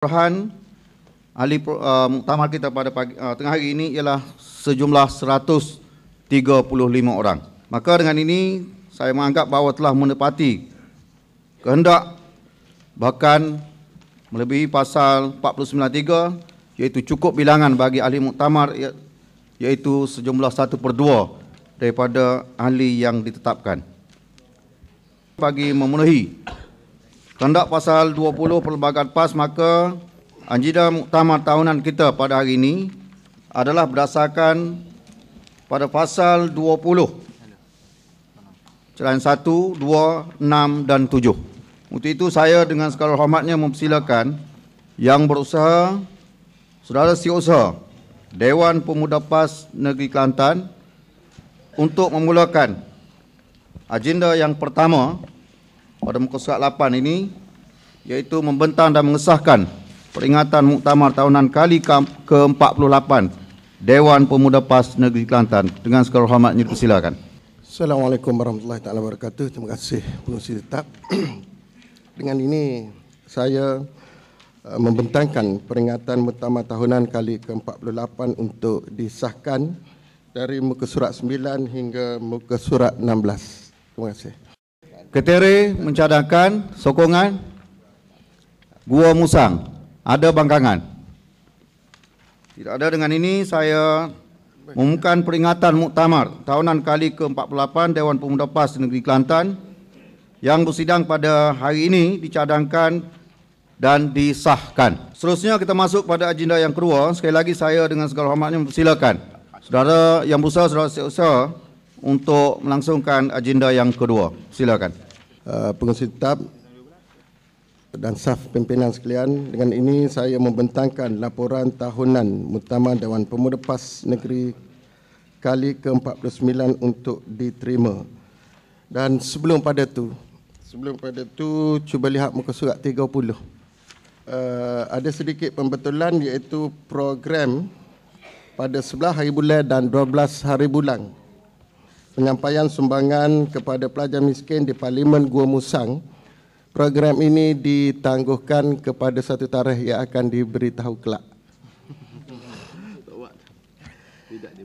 Perohan ahli uh, muktamar kita pada pagi, uh, tengah hari ini ialah sejumlah 135 orang. Maka dengan ini saya menganggap bahawa telah menepati kehendak bahkan melebihi pasal 493 iaitu cukup bilangan bagi ahli muktamar iaitu sejumlah 1 per 2 daripada ahli yang ditetapkan. Bagi memenuhi Tanda pasal 20 Perlembagaan PAS maka agenda muktamar tahunan kita pada hari ini adalah berdasarkan pada pasal 20 Celahan 1, 2, 6 dan 7. Untuk itu saya dengan segala hormatnya mempersilakan yang berusaha saudara siusaha Dewan Pemuda PAS Negeri Kelantan untuk memulakan agenda yang pertama pada muka surat 8 ini iaitu membentang dan mengesahkan peringatan muktamar tahunan kali ke-48 Dewan Pemuda PAS Negeri Kelantan dengan segala hormatnya dipersilakan. Assalamualaikum warahmatullahi taala wabarakatuh. Terima kasih pengurusi tetap. dengan ini saya uh, membentangkan peringatan muktamar tahunan kali ke-48 untuk disahkan dari muka surat 9 hingga muka surat 16. Terima kasih. Ketere mencadangkan sokongan Gua Musang. Ada bangkangan. Tidak ada dengan ini saya mengumumkan peringatan muktamar tahunan kali ke-48 Dewan Pemuda PAS Negeri Kelantan yang bersidang pada hari ini dicadangkan dan disahkan. Seterusnya kita masuk pada agenda yang kedua. Sekali lagi saya dengan segala hormatnya mempersilakan saudara yang berusaha, saudara usaha untuk melangsungkan agenda yang kedua. Silakan. Uh, pengurusi tetap dan saf pimpinan sekalian, dengan ini saya membentangkan laporan tahunan Muktamar Dewan Pemuda PAS Negeri kali ke-49 untuk diterima. Dan sebelum pada tu, sebelum pada tu cuba lihat muka surat 30. Uh, ada sedikit pembetulan iaitu program pada 11 hari bulan dan 12 hari bulan penyampaian sumbangan kepada pelajar miskin di Parlimen Gua Musang. Program ini ditangguhkan kepada satu tarikh yang akan diberitahu kelak.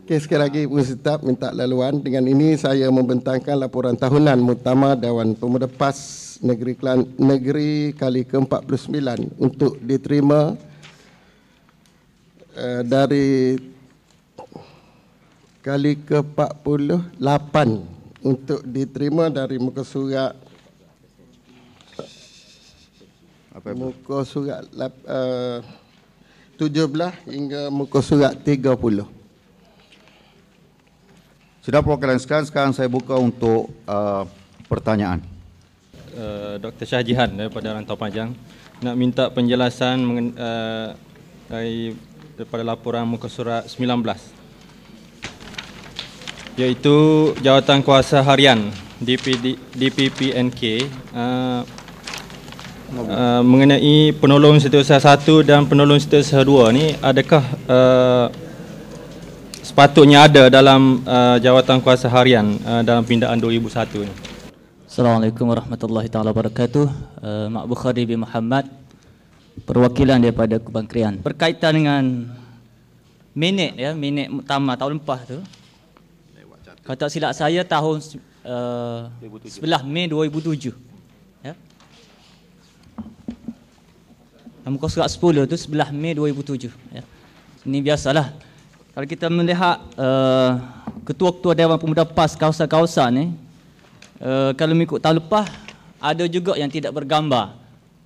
Okey, sekali lagi Ibu Setap minta laluan. Dengan ini saya membentangkan laporan tahunan Muktamar Dewan Pemuda PAS Negeri Kelan, Negeri kali ke-49 untuk diterima uh, dari kali ke-48 untuk diterima dari muka surat. Apa muka surat uh, 17 hingga muka surat 30 sudah perwakilan sekarang sekarang saya buka untuk uh, pertanyaan. Uh, Dr. Shah Jihan daripada Rantau Panjang. Nak minta penjelasan mengen, uh, dari, daripada laporan muka surat 19 iaitu jawatan kuasa harian DPD, DPPNK uh, uh, mengenai penolong setiausaha satu dan penolong setiausaha dua ni adakah uh, sepatutnya ada dalam uh, jawatan kuasa harian uh, dalam pindaan 2001 ni? Assalamualaikum warahmatullahi taala wabarakatuh. Uh, Mak Bukhari bin Muhammad perwakilan daripada Kubang Krian berkaitan dengan minit ya minit muktamar tahun lepas tu kalau tak silap saya tahun uh, 11 Mei 2007. Ya. Muka surat 10 tu 11 Mei 2007. Ya. Ini biasalah. Kalau kita melihat uh, ketua-ketua Dewan Pemuda PAS kawasan-kawasan ni, uh, kalau mengikut tahun lepas, ada juga yang tidak bergambar.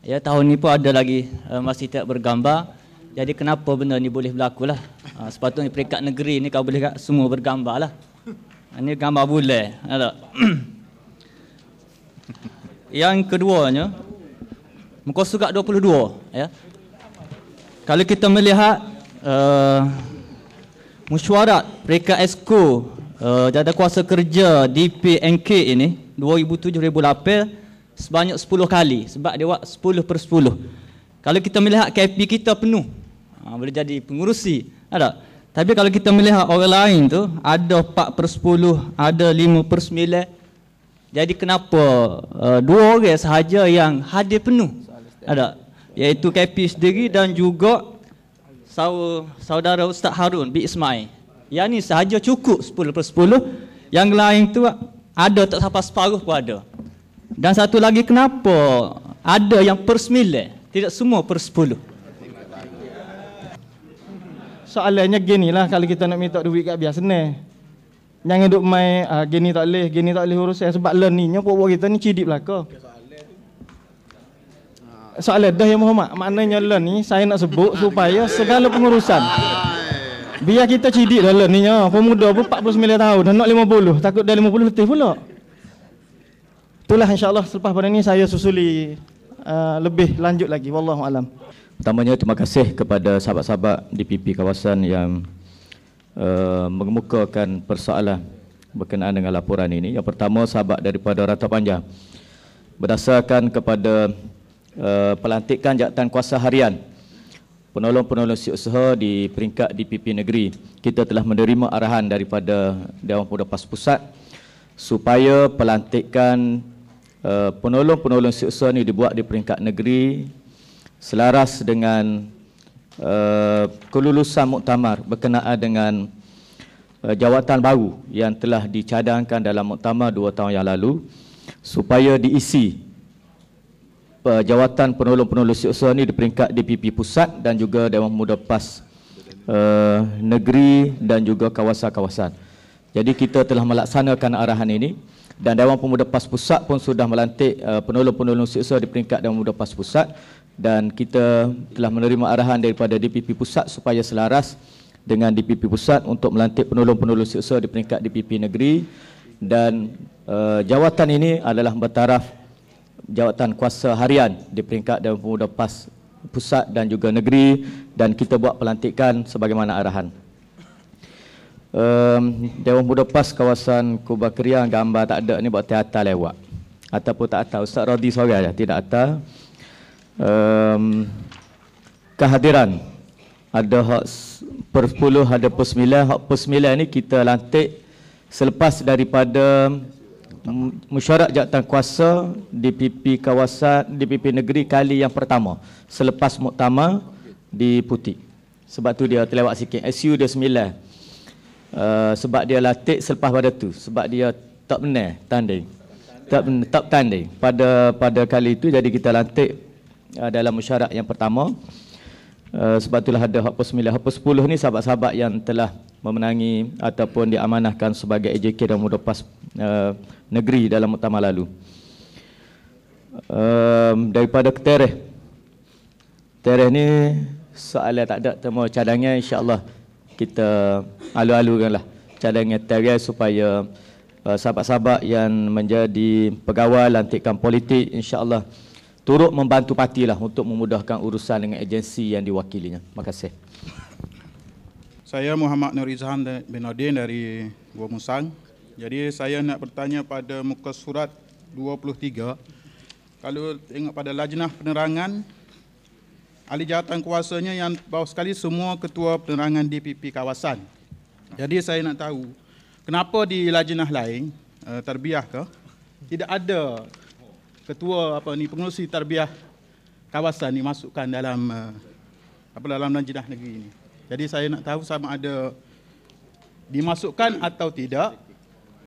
Ya, tahun ni pun ada lagi uh, masih tidak bergambar. Jadi kenapa benda ni boleh berlaku lah. Uh, sepatutnya peringkat negeri ni kau boleh semua bergambar lah. Ini gambar bulan. Ada. Yang keduanya muka surat 22 ya. Kalau kita melihat uh, mesyuarat mereka esko uh, jada kuasa kerja DPNK ini 2007-2008 sebanyak 10 kali sebab dia buat 10 per 10. Kalau kita melihat KP kita penuh. Uh, boleh jadi pengurusi. Ada. Tapi kalau kita melihat orang lain tu ada 4 per 10, ada 5 per 9. Jadi kenapa uh, dua orang sahaja yang hadir penuh? Ada. iaitu KP sendiri dan juga saudara Ustaz Harun bin Ismail. Yang ni sahaja cukup 10 per 10. Yang lain tu ada tak sampai separuh pun ada. Dan satu lagi kenapa ada yang per 9, tidak semua per 10. Soalannya gini lah kalau kita nak minta duit kat biasa ni. Jangan duk main uh, gini tak boleh, gini tak boleh urus. Saya sebab learningnya buat kita ni cidip belaka. Soalan. Dah yang Muhammad, maknanya learn ni saya nak sebut supaya segala pengurusan. Biar kita cidik dah learningnya Pemuda pun 49 tahun dan nak 50 Takut dah 50 letih pula. Itulah insyaAllah selepas pada ni saya susuli uh, Lebih lanjut lagi Wallahualam Pertamanya terima kasih kepada sahabat-sahabat DPP kawasan yang uh, Mengemukakan persoalan Berkenaan dengan laporan ini. Yang pertama sahabat daripada Rata Panjang. Berdasarkan kepada uh, Pelantikan jabatan kuasa harian penolong-penolong siusaha di peringkat DPP negeri kita telah menerima arahan daripada Dewan Pemuda PAS Pusat supaya pelantikan uh, penolong-penolong siusaha ini dibuat di peringkat negeri selaras dengan uh, kelulusan muktamar berkenaan dengan uh, jawatan baru yang telah dicadangkan dalam muktamar dua tahun yang lalu supaya diisi jawatan penolong-penolong siusaha ini di peringkat DPP Pusat dan juga Dewan Pemuda PAS uh, negeri dan juga kawasan-kawasan. Jadi kita telah melaksanakan arahan ini dan Dewan Pemuda PAS Pusat pun sudah melantik uh, penolong-penolong siusaha di peringkat Dewan Pemuda PAS Pusat. Dan kita telah menerima arahan daripada DPP Pusat supaya selaras dengan DPP Pusat untuk melantik penolong-penolong siusaha di peringkat DPP negeri. Dan uh, jawatan ini adalah bertaraf jawatan kuasa harian di peringkat Dewan Pemuda PAS pusat dan juga negeri. Dan kita buat pelantikan sebagaimana arahan. Um, Dewan Pemuda PAS kawasan Kubah Keriang gambar tak ada ni buat teater lewat. Ataupun tak ada Ustaz Rodi sorry ya tidak ada. Um, kehadiran ada hak per 10 ada per 9 hak per 9 ni kita lantik selepas daripada mesyuarat jawatan kuasa DPP kawasan DPP negeri kali yang pertama selepas muktamar di Putih. Sebab tu dia terlewat sikit. SU dia sembilan. Uh, sebab dia latih selepas pada tu. Sebab dia tak benar tanding. Tak tak tanding. Pada pada kali itu jadi kita lantik uh, dalam mesyuarat yang pertama. Uh, sebab itulah ada hak sembilan. Hak sepuluh ni sahabat-sahabat yang telah memenangi ataupun diamanahkan sebagai AJK dan muda pas uh, negeri dalam muktamar lalu. Um, daripada ketereh. Tereh ni soalan tak ada temu cadangnya insya-Allah kita alu-alukanlah cadangnya tereh supaya uh, sahabat-sahabat yang menjadi pegawai lantikan politik insya-Allah turut membantu partilah untuk memudahkan urusan dengan agensi yang diwakilinya. Terima kasih. Saya Muhammad Nur Izhan bin Odin dari Gua Musang. Jadi saya nak bertanya pada muka surat 23. Kalau tengok pada lajnah penerangan, ahli jawatan kuasanya yang bawah sekali semua ketua penerangan DPP kawasan. Jadi saya nak tahu, kenapa di lajnah lain, uh, terbiah ke, tidak ada ketua apa ni pengurusi terbiah kawasan dimasukkan dalam uh, apa dalam lajnah negeri ini. Jadi saya nak tahu sama ada dimasukkan atau tidak